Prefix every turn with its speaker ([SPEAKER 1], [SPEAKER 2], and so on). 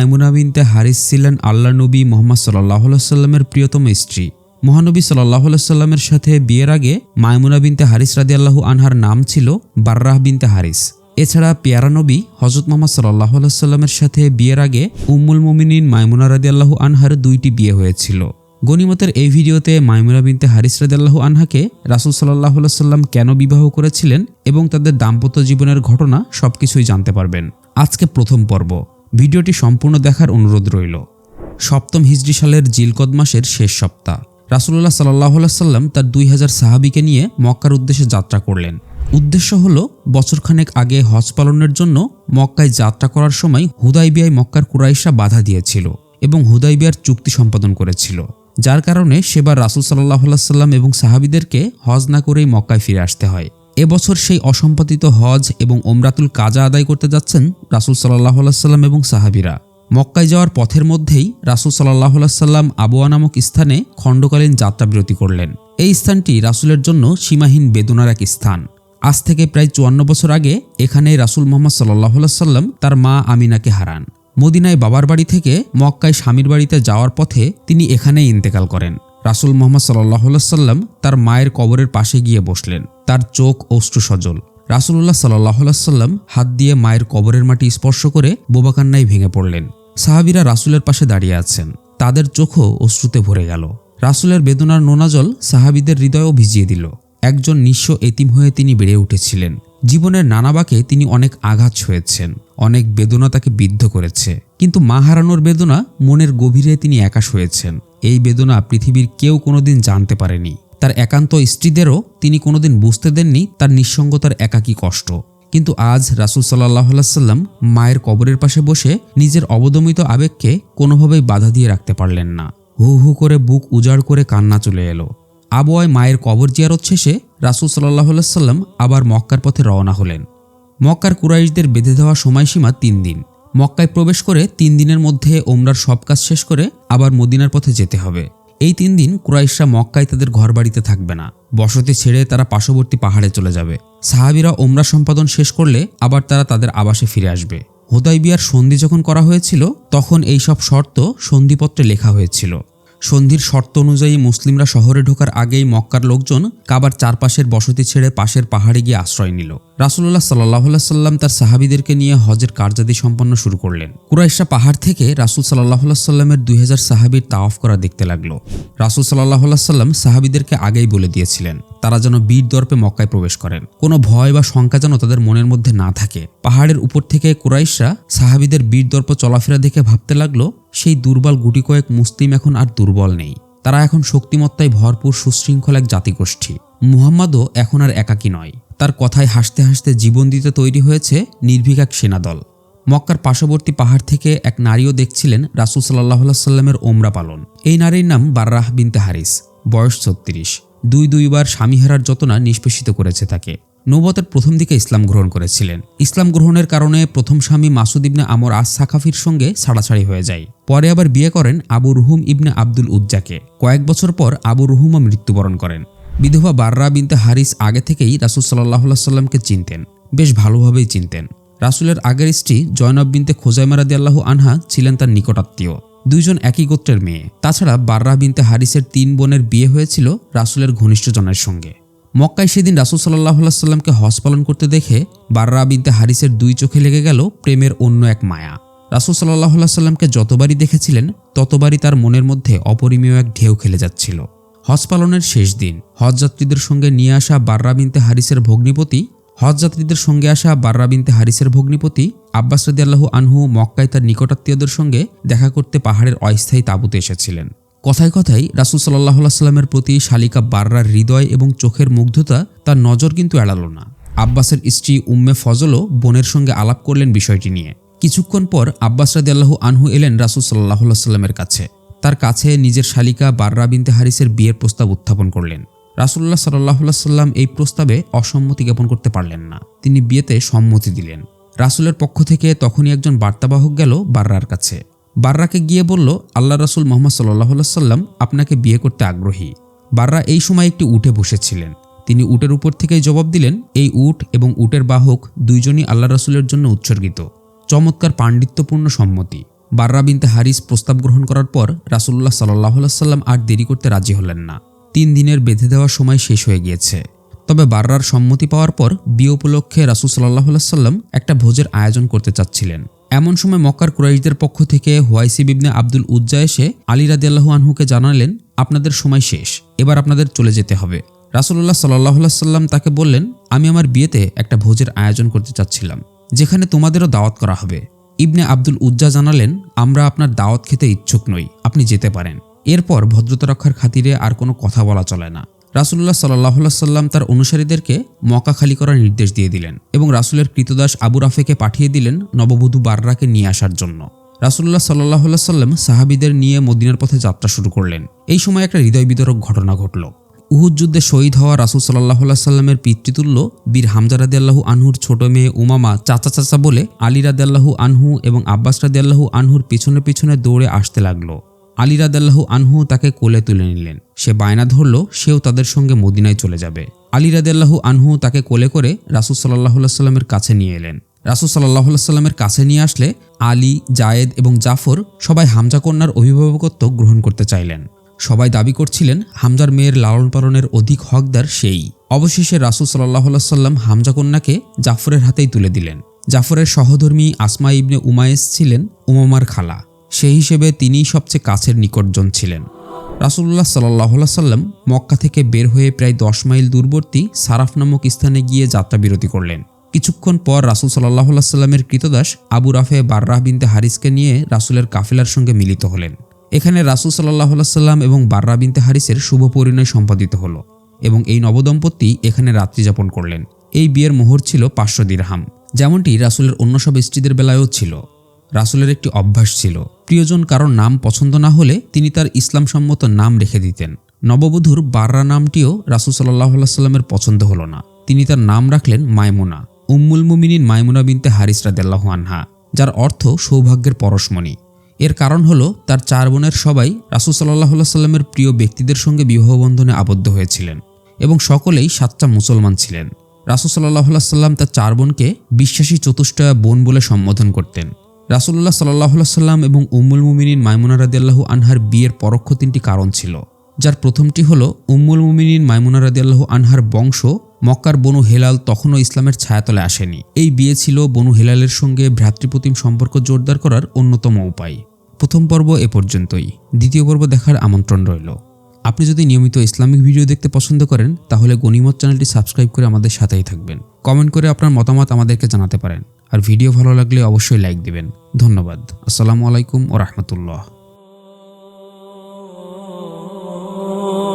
[SPEAKER 1] মাইমুনা বিনতে হারিস ছিলেন আল্লাহ নবী মোহাম্মদ সাল্লাহ সাল্লামের প্রিয়তম স্ত্রী। মহানবী সাল্লাহ সাল্লামের সাথে বিয়ের আগে মাইমুনা বিনতে হারিস রাদি আল্লাহু আনহার নাম ছিল বার্রাহ বিনতে হারিস। এছাড়া পেয়ারা নবী হজরত মোহাম্মদ সাল্লাহ সাল্লামের সাথে বিয়ের আগে উম্মুল মোমিনিন মাইমুনা রাদি আল্লাহু আনহার দুইটি বিয়ে হয়েছিল। গনিমতের এই ভিডিওতে মাইমুনা বিনতে হারিস রাদিয়াল্লাহু আনহাকে রাসুল সাল্লাহ সাল্লাম কেন বিবাহ করেছিলেন এবং তাদের দাম্পত্য জীবনের ঘটনা সবকিছুই জানতে পারবেন। আজকে প্রথম পর্ব। ভিডিওটি সম্পূর্ণ দেখার অনুরোধ রইল। সপ্তম হিজরি সালের জিলকদ মাসের শেষ সপ্তাহ। রাসুল্লাহ সাল্লাহ সাল্লাম তার দুই হাজার সাহাবিকে নিয়ে মক্কার উদ্দেশ্যে যাত্রা করলেন। উদ্দেশ্য হল বছরখানেক আগে হজ পালনের জন্য মক্কায় যাত্রা করার সময় হুদাইবিয়ায় মক্কার কুরাইশা বাধা দিয়েছিল এবং হুদাইবিয়ার চুক্তি সম্পাদন করেছিল, যার কারণে সেবার রাসুল সাল্লাহ সাল্লাম এবং সাহাবিদেরকে হজ না করেই মক্কায় ফিরে আসতে হয়। এবছর সেই অসম্পাদিত হজ এবং ওমরাতুল কাজা আদায় করতে যাচ্ছেন রাসুল সাল্লাহ সাল্লাম এবং সাহাবিরা। মক্কায় যাওয়ার পথের মধ্যেই রাসুল সাল্লাহ সাল্লাম আবোয়া নামক স্থানে খণ্ডকালীন যাত্রাবিরতি করলেন। এই স্থানটি রাসুলের জন্য সীমাহীন বেদনার এক স্থান। আজ থেকে প্রায় চুয়ান্ন বছর আগে এখানে রাসুল মোহাম্মদ সাল্লাহ সাল্লাম তার মা আমিনাকে হারান। মদিনায় বাবার বাড়ি থেকে মক্কায় স্বামীর বাড়িতে যাওয়ার পথে তিনি এখানেই ইন্তেকাল করেন। রাসুল মোহাম্মদ সাল্লাহ সাল্লাম তার মায়ের কবরের পাশে গিয়ে বসলেন। তার চোখ অশ্রু সজল রাসুল্লাহ সাল্লাহ হাত দিয়ে মায়ের কবরের মাটি স্পর্শ করে বোবাকান্নায় ভেঙে পড়লেন। সাহাবিরা রাসুলের পাশে দাঁড়িয়ে আছেন। তাদের চোখও অশ্রুতে ভরে গেল। রাসুলের বেদনার নোনাজল সাহাবিদের হৃদয়ও ভিজিয়ে দিল। একজন নিঃস্ব এতিম হয়ে তিনি বেড়ে উঠেছিলেন। জীবনের নানাবাকে তিনি অনেক আঘাত হয়েছেন অনেক বেদনা তাকে বিদ্ধ করেছে। কিন্তু মা হারানোর বেদনা মনের গভীরে তিনি একাশ হয়েছেন। এই বেদনা পৃথিবীর কেউ কোনোদিন জানতে পারেনি। তার একান্ত স্ত্রীদেরও তিনি কোনোদিন বুঝতে দেননি তার নিঃসঙ্গতার একাকী কষ্ট। কিন্তু আজ রাসুল সাল্লাহ মায়ের কবরের পাশে বসে নিজের অবদমিত আবেগকে কোনোভাবেই বাধা দিয়ে রাখতে পারলেন না। হু হু করে বুক উজাড় করে কান্না চলে এলো। আবহাওয়ায় মায়ের কবর জিয়ারত শেষে রাসুল সাল্লাহ আবার মক্কার পথে রওনা হলেন। মক্কার কুরাইশদের বেঁধে দেওয়া সময়সীমা তিন দিন। মক্কায় প্রবেশ করে তিন দিনের মধ্যে ওমরার সব কাজ শেষ করে আবার মদিনার পথে যেতে হবে। এই তিন দিন কুরাইশরা মক্কায় তাদের ঘরবাড়িতে থাকবে না। বসতি ছেড়ে তারা পার্শ্ববর্তী পাহাড়ে চলে যাবে। সাহাবিরা ওমরা সম্পাদন শেষ করলে আবার তারা তাদের আবাসে ফিরে আসবে। হোদাইবিয়ার সন্ধি যখন করা হয়েছিল, তখন এই সব শর্ত সন্ধিপত্রে লেখা হয়েছিল। সন্ধির শর্ত অনুযায়ী মুসলিমরা শহরে ঢোকার আগেই মক্কার লোকজন কাবার চারপাশের বসতি ছেড়ে পাশের পাহাড়ে গিয়ে আশ্রয় নিল। রাসুল্লাহ সাল্লাহ সাল্লাম তার সাহাবিদেরকে নিয়ে হজের কার্যাদি সম্পন্ন শুরু করলেন। কুরাইশা পাহাড় থেকে রাসুল সাল্লাহ সাল্লামের দুই হাজার সাহাবির তাওয়াফ করা দেখতে লাগল। রাসুল সাল্লাহ সাল্লাম সাহাবিদেরকে আগেই বলে দিয়েছিলেন, তারা যেন বীর দর্পে মক্কায় প্রবেশ করেন। কোনো ভয় বা শঙ্কা যেন তাদের মনের মধ্যে না থাকে। পাহাড়ের উপর থেকে কুরাইশরা সাহাবিদের বীর দর্প চলাফেরা দেখে ভাবতে লাগল, সেই দুর্বল গুটি কয়েক মুসলিম এখন আর দুর্বল নেই। তারা এখন শক্তিমত্তায় ভরপুর সুশৃঙ্খল এক জাতিগোষ্ঠী। মুহাম্মাদও এখন আর একাকী নয়। তার কথায় হাসতে হাসতে জীবন দিতে তৈরি হয়েছে নির্ভীক এক সেনাদল। মক্কার পার্শ্ববর্তী পাহাড় থেকে এক নারীও দেখছিলেন রাসুল সাল্লাহ সাল্লামের ওমরা পালন। এই নারীর নাম বার্রাহ বিনতে হারিস, বয়স ছত্রিশ। দুই দুইবার স্বামী স্বামীহারার যতনা নিষ্পেষিত করেছে তাকে। নৌবতের প্রথম দিকে ইসলাম গ্রহণ করেছিলেন। ইসলাম গ্রহণের কারণে প্রথম স্বামী মাসুদ ইবনে আমর আস সাকাফির সঙ্গে ছাড়াছাড়ি হয়ে যায়। পরে আবার বিয়ে করেন আবু রুহুম ইবনে আব্দুল উজ্জাকে। কয়েক বছর পর আবু রুহুমও মৃত্যুবরণ করেন। বিধবা বার্রা বিনতে হারিস আগে থেকেই রাসুল সাল্লাহ সাল্লামকে চিনতেন, বেশ ভালোভাবেই চিনতেন। রাসুলের আগের স্ত্রী জয়নব বিনতে খোজাইমারাদি আল্লাহ আনহা ছিলেন তার নিকটাত্মীয়, দুইজন একই গোত্রের মেয়ে। তাছাড়া বার্রা বিনতে হারিসের তিন বোনের বিয়ে হয়েছিল রাসুলের ঘনিষ্ঠজনের সঙ্গে। মক্কায় সেদিন রাসুল সাল্লাহ সাল্লামকে হজ পালন করতে দেখে বার্রা বিনতে হারিসের দুই চোখে লেগে গেল প্রেমের অন্য এক মায়া। রাসুল সাল্লাহ সাল্লামকে যতবারই দেখেছিলেন, ততবারই তার মনের মধ্যে অপরিমেয় এক ঢেউ খেলে যাচ্ছিল। হজ পালনের শেষ দিন। হজযাত্রীদের সঙ্গে নিয়ে আসা বার্রা বিনতে হারিসের ভগ্নিপতি হজযাত্রীদের সঙ্গে আসা বার্রা বিনতে হারিসের ভগ্নিপতি, আব্বাস রদিয়াল্লাহু আনহু মক্কায় তার নিকটাত্মীয়দের সঙ্গে দেখা করতে পাহাড়ের অস্থায়ী তাঁবুতে এসেছিলেন। কথায় কথায় রাসুল সাল্লাহ সাল্লামের প্রতি শালিকা বার্রার হৃদয় এবং চোখের মুগ্ধতা তার নজর কিন্তু এড়াল না। আব্বাসের স্ত্রী উম্মে ফজলও বোনের সঙ্গে আলাপ করলেন বিষয়টি নিয়ে। কিছুক্ষণ পর আব্বাস রাদিয়াল্লাহু আনহু এলেন রাসুল সাল্লাহ সাল্লামের কাছে। তার কাছে নিজের শালিকা বার্রা বিনতে হারিসের বিয়ের প্রস্তাব উত্থাপন করলেন। রাসুল্লাহ সাল্লাহ সাল্লাম এই প্রস্তাবে অসম্মতি জ্ঞাপন করতে পারলেন না। তিনি বিয়েতে সম্মতি দিলেন। রাসুলের পক্ষ থেকে তখনই একজন বার্তাবাহক গেল বার্রার কাছে। বার্রাকে গিয়ে বলল, আল্লাহ রাসুল মোহাম্মদ সাল্লাহ সাল্লাম আপনাকে বিয়ে করতে আগ্রহী। বার্রা এই সময় একটি উঠে বসেছিলেন। তিনি উটের উপর থেকেই জবাব দিলেন, এই উট এবং উটের বাহক দুইজনই আল্লাহ রাসুলের জন্য উৎসর্গিত। চমৎকার পাণ্ডিত্যপূর্ণ সম্মতি। বাররা বিনতে হারিস প্রস্তাব গ্রহণ করার পর রাসুল্লাহ সাল্লাহ সাল্লাম আর দেরি করতে রাজি হলেন না। তিন দিনের বেঁধে দেওয়ার সময় শেষ হয়ে গিয়েছে। তবে বাররার সম্মতি পাওয়ার পর বিয়ে উপলক্ষে রাসুল সাল্লাহ সাল্লাম একটা ভোজের আয়োজন করতে চাচ্ছিলেন। এমন সময় মক্কার কুরাইশদের পক্ষ থেকে হোয়াইসি বিবনে আব্দুল উজ্জা এসে আলী রাদিয়াল্লাহু আনহুকে জানালেন, আপনাদের সময় শেষ, এবার আপনাদের চলে যেতে হবে। রাসুল্লাহ সাল্লাহ সাল্লাম তাকে বললেন, আমি আমার বিয়েতে একটা ভোজের আয়োজন করতে চাচ্ছিলাম, যেখানে তোমাদেরও দাওয়াত করা হবে। ইবনে আব্দুল উজ্জা জানালেন, আমরা আপনার দাওয়াত খেতে ইচ্ছুক নই, আপনি যেতে পারেন। এরপর ভদ্রতা রক্ষার খাতিরে আর কোনো কথা বলা চলে না। রাসুল্লাহ সাল্লাহ সাল্লাম তার অনুসারীদেরকে মকা খালি করার নির্দেশ দিয়ে দিলেন এবং রাসুলের কৃতদাস আবু রাফেকে পাঠিয়ে দিলেন নববধূ বাররাকে নিয়ে আসার জন্য। রাসুল্লাহ সাল্লাহ সাল্লাম সাহাবিদের নিয়ে মদিনার পথে যাত্রা শুরু করলেন। এই সময় একটা হৃদয় বিতরক ঘটনা ঘটল। উহুদ যুদ্ধে শহীদ হওয়া রাসুল সাল্লাহ সাল্লামের পিতৃতুল্য বীর হামজা রাদিয়াল্লাহু আনহুর ছোট মেয়ে উমামা, চাচা চাচা বলে আলী রাদিয়াল্লাহু আনহু এবং আব্বাস রাদিয়াল্লাহু আনহুর পিছনে পিছনে দৌড়ে আসতে লাগল। আলী রাদাল্লাহু আনহু তাকে কোলে তুলে নিলেন। সে বায়না ধরল, সেও তাদের সঙ্গে মদিনায় চলে যাবে। আলী রাদাল্লাহু আনহু তাকে কোলে করে রাসুল সাল্লাহ সাল্লামের কাছে নিয়ে এলেন। রাসুল সাল্লাহ সাল্লামের কাছে নিয়ে আসলে আলী, জায়েদ এবং জাফর সবাই হামজা কন্যার অভিভাবকত্ব গ্রহণ করতে চাইলেন। সবাই দাবি করছিলেন হামজার মেয়ের লালন পালনের অধিক হকদার সেই। অবশেষে রাসুল সাল্লাহ সাল্লাম হামজা কন্যাকে জাফরের হাতেই তুলে দিলেন। জাফরের সহধর্মী আসমা ইবনে উমায়েস ছিলেন উমামার খালা। সেই হিসেবে তিনিই সবচেয়ে কাছের নিকটজন ছিলেন। রাসুল্লাহ সাল্লাহ সাল্লাম মক্কা থেকে বের হয়ে প্রায় দশ মাইল দূরবর্তী সারাফ নামক স্থানে গিয়ে যাত্রা বিরতি করলেন। কিছুক্ষণ পর রাসুল সাল্লাহ সাল্লামের কৃতদাস আবু রাফে বার্রাহ বিনতে হারিসকে নিয়ে রাসুলের কাফেলার সঙ্গে মিলিত হলেন। এখানে রাসুল সাল্লাহ সাল্লাম এবং বার্রা বিনতে হারিসের শুভ পরিণয় সম্পাদিত হলো এবং এই নবদম্পতি এখানে রাত্রি যাপন করলেন। এই বিয়ের মোহর ছিল পাঁচশো দিরহাম। যেমনটি রাসুলের অন্য সব স্ত্রীদের বেলায়ও ছিল। রাসুলের একটি অভ্যাস ছিল। প্রিয়জন কারোর নাম পছন্দ না হলে তিনি তার ইসলামসম্মত নাম রেখে দিতেন। নববধূর বার্রা নামটিও রাসুল সাল্লাহ সাল্লামের পছন্দ হলো না। তিনি তার নাম রাখলেন মাইমুনা। উম্মুল মুমিনিন মাইমুনা বিনতে হারিস রাদেল্লাহ আনহা, যার অর্থ সৌভাগ্যের পরশমণি। এর কারণ হলো তার চার বোনের সবাই রাসুল সাল্লাহ সাল্লামের প্রিয় ব্যক্তিদের সঙ্গে বিবাহবন্ধনে আবদ্ধ হয়েছিলেন এবং সকলেই সাতটা মুসলমান ছিলেন। রাসুল সাল্লাহ সাল্লাম তার চার বোনকে বিশ্বাসী চতুষ্টয়া বোন বলে সম্বোধন করতেন। রাসুল্লাহ সাল্লাহ সাল্লাম এবং উম্মুল মুমিনিন মাইমুনা রাদিয়াল্লাহু আনহার বিয়ের পরোক্ষ তিনটি কারণ ছিল, যার প্রথমটি হল, উম্মুল মুমিনিন মাইমুনা রাদিয়াল্লাহু আনহার বংশ মক্কার বনু হেলাল তখনও ইসলামের ছায়াতলে আসেনি। এই বিয়ে ছিল বনু হেলালের সঙ্গে ভ্রাতৃপ্রতিম সম্পর্ক জোরদার করার অন্যতম উপায়। প্রথম পর্ব এ পর্যন্তই। দ্বিতীয় পর্ব দেখার আমন্ত্রণ রইল। আপনি যদি নিয়মিত ইসলামিক ভিডিও দেখতে পছন্দ করেন, তাহলে গণিমত চ্যানেলটি সাবস্ক্রাইব করে আমাদের সাথেই থাকবেন। কমেন্ট করে আপনার মতামত আমাদেরকে জানাতে পারেন। আর ভিডিও ভালো লাগলে অবশ্যই লাইক দিবেন। ধন্যবাদ। আসসালামু আলাইকুম ও রহমতুল্লাহ।